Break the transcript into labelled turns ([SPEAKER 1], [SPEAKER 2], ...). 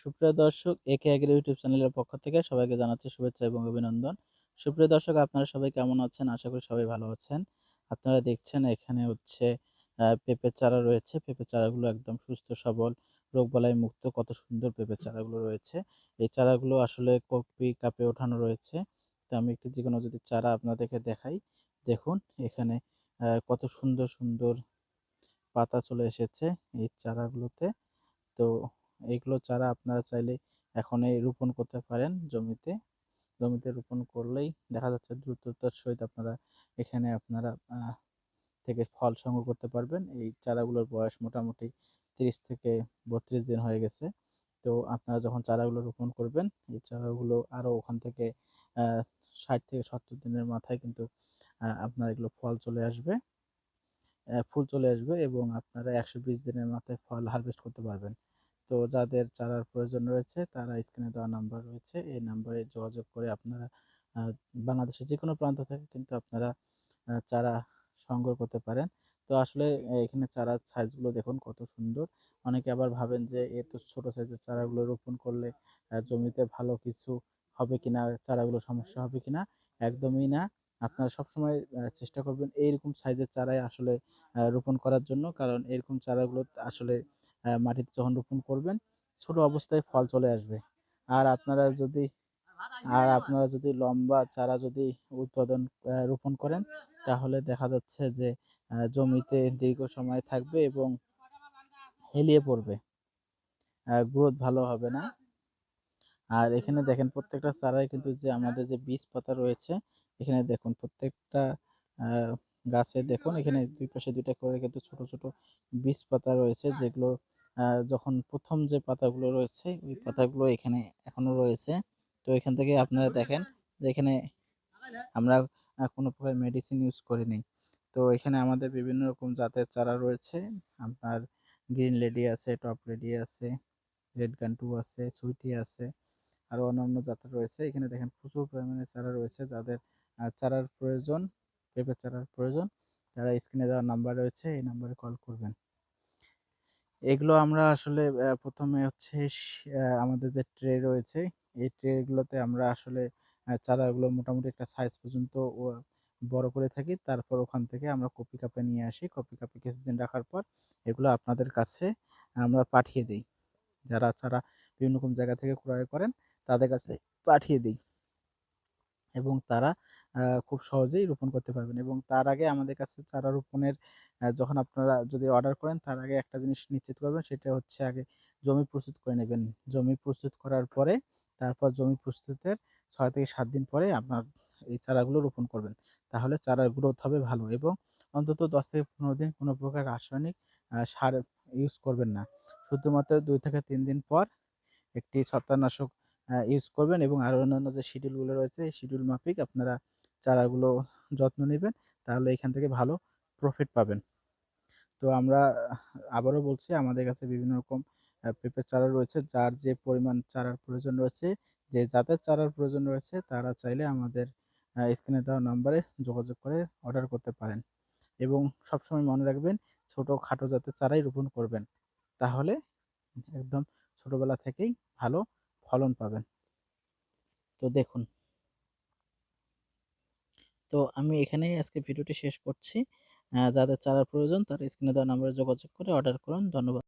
[SPEAKER 1] সুপ্রিয় দর্শক, একে এগ্রি ইউটিউব চ্যানেলের পক্ষ থেকে সবাইকে জানাচ্ছি শুভেচ্ছা এবং অভিনন্দন। সুপ্রিয় দর্শক, আপনারা সবাই কেমন আছেন? আশা করি সবাই ভালো আছেন। আপনারা দেখছেন এখানে হচ্ছে পেঁপের চারা রয়েছে। পেঁপের চারাগুলো একদম সুস্থ, সবল রোগবালাই মুক্ত, কত সুন্দর পেঁপের চারাগুলো রয়েছে। এই চারাগুলো আসলে কপি কাপে ওঠানো রয়েছে। তো আমি একটু যে কোনো যদি চারা আপনাদেরকে দেখাই, দেখুন এখানে কত সুন্দর সুন্দর পাতা চলে এসেছে এই চারাগুলোতে। তো এইগুলো চারা আপনারা চাইলে এখনই রোপণ করতে পারেন জমিতে। জমিতে রোপণ করলেই দেখা যাচ্ছে দ্রুততার সহিত আপনারা এখানে আপনারা থেকে ফল সংগ্রহ করতে পারবেন। এই চারাগুলোর বয়স মোটামুটি তিরিশ থেকে বত্রিশ দিন হয়ে গেছে। তো আপনারা যখন চারাগুলো রোপণ করবেন, এই চারাগুলো আরও ওখান থেকে ষাট থেকে সত্তর দিনের মাথায় কিন্তু আপনার এগুলো ফল চলে আসবে। ফুল চলে আসবে এবং আপনারা একশো বিশ দিনের মাথায় ফল হারভেস্ট করতে পারবেন। তো যাদের চারার প্রয়োজন রয়েছে, তারা স্ক্রিনে দেওয়া নাম্বার রয়েছে। এই নাম্বারে যোগাযোগ করে আপনারা বাংলাদেশের যে কোনো প্রান্ত থেকে কিন্তু আপনারা চারা সংগ্রহ করতে পারেন। তো আসলে এখানে চারার সাইজগুলো দেখুন কত সুন্দর। অনেকে আবার ভাবেন যে এত ছোট সাইজের চারাগুলো রোপণ করলে জমিতে ভালো কিছু হবে কিনা, চারাগুলো সমস্যা হবে কিনা, একদমই না। আপনারা সবসময় চেষ্টা করবেন এইরকম সাইজের চারাই আসলে রোপণ করার জন্য। কারণ এরকম চারাগুলো আসলে মাটিতে যখন রোপণ করবেন, ছোট অবস্থায় ফল চলে আসবে। আর আপনারা যদি, আর আপনারা যদি লম্বা চারা যদি উৎপাদন রোপণ করেন, তাহলে দেখা যাচ্ছে যে জমিতে দীর্ঘ সময় থাকবে এবং হেলিয়ে পড়বে। গ্রোথ ভালো হবে না। আর এখানে দেখেন প্রত্যেকটা চারায় কিন্তু যে আমাদের যে বীজ পাতা রয়েছে, এখানে দেখুন প্রত্যেকটা গাছে দেখুন, এখানে দুই পাশে দুইটা করে কিন্তু ছোট ছোট বীজ পাতা রয়েছে, যেগুলো যখন প্রথম যে পাতাগুলো রয়েছে ওই পাতাগুলো এখানে এখনও রয়েছে। তো এখান থেকে আপনারা দেখেন যে এখানে আমরা কোনো প্রকার মেডিসিন ইউজ করিনি। তো এখানে আমাদের বিভিন্ন রকম জাতের চারা রয়েছে। আপনার গ্রিন লেডি আছে টপ লেডি আছে রেড গান টু আছে সুইটি আছে আরও অন্যান্য জাতের রয়েছে। এখানে দেখেন প্রচুর পরিমাণে চারা রয়েছে। যাদের চারার প্রয়োজন পেঁপের চারার প্রয়োজন তারা স্ক্রিনে দেওয়া নাম্বার রয়েছে এই নাম্বারে কল করবেন। এগুলো আমরা আসলে প্রথমে হচ্ছে আমাদের যে ট্রে রয়েছে, এই ট্রেগুলোতে আমরা আসলে চারাগুলো মোটামুটি একটা সাইজ পর্যন্ত ও- বড় করে থাকি। তারপর ওখান থেকে আমরা কপি কাপে নিয়ে আসি। কপি কাপে কিছুদিন রাখার পর এগুলো আপনাদের কাছে আমরা পাঠিয়ে দিই। যারা চারা বিভিন্ন রকম জায়গা থেকে ক্রয় করেন, তাদের কাছে পাঠিয়ে দিই। এবং তারা খুব সহজেই রোপণ করতে পারবেন এবং তার আগে আমাদের কাছে চারা রোপণের যখন আপনারা যদি অর্ডার করেন, তার আগে একটা জিনিস নিশ্চিত করবেন, সেটা হচ্ছে আগে জমি প্রস্তুত করে নেবেন। জমি প্রস্তুত করার পরে, তারপর জমি প্রস্তুতের ছয় থেকে সাত দিন পরে আপনার এই চারাগুলো রোপণ করবেন। তাহলে চারার গ্রোথ হবে ভালো এবং অন্তত দশ থেকে পনেরো দিন কোনো প্রকার রাসায়নিক সার ইউজ করবেন না। শুধুমাত্র দুই থেকে তিন দিন পর একটি ছত্রাকনাশক ইউজ করবেন এবং আরও অন্যান্য যে শিডিউলগুলো রয়েছে এই শিডিউল মাফিক আপনারা চারাগুলো যত্ন নেবেন, তাহলে এখান থেকে ভালো প্রফিট পাবেন। তো আমরা আবারও বলছি, আমাদের কাছে বিভিন্ন রকম পেঁপের চারা রয়েছে, যার যে পরিমাণ চারার প্রয়োজন রয়েছে, যে জাতের চারার প্রয়োজন রয়েছে, তারা চাইলে আমাদের স্ক্রিনে দেওয়া নাম্বারে যোগাযোগ করে অর্ডার করতে পারেন। এবং সবসময় মনে রাখবেন ছোট খাটো জাতের চারাই রোপণ করবেন, তাহলে একদম ছোটবেলা থেকেই ভালো ফলন পাবেন। তো দেখুন তো আমি এখানেই আজকে ভিডিওটি শেষ করছি। যাদের চারার প্রয়োজন তারা স্ক্রিনে দেওয়া নাম্বারে যোগাযোগ করে অর্ডার করুন। ধন্যবাদ।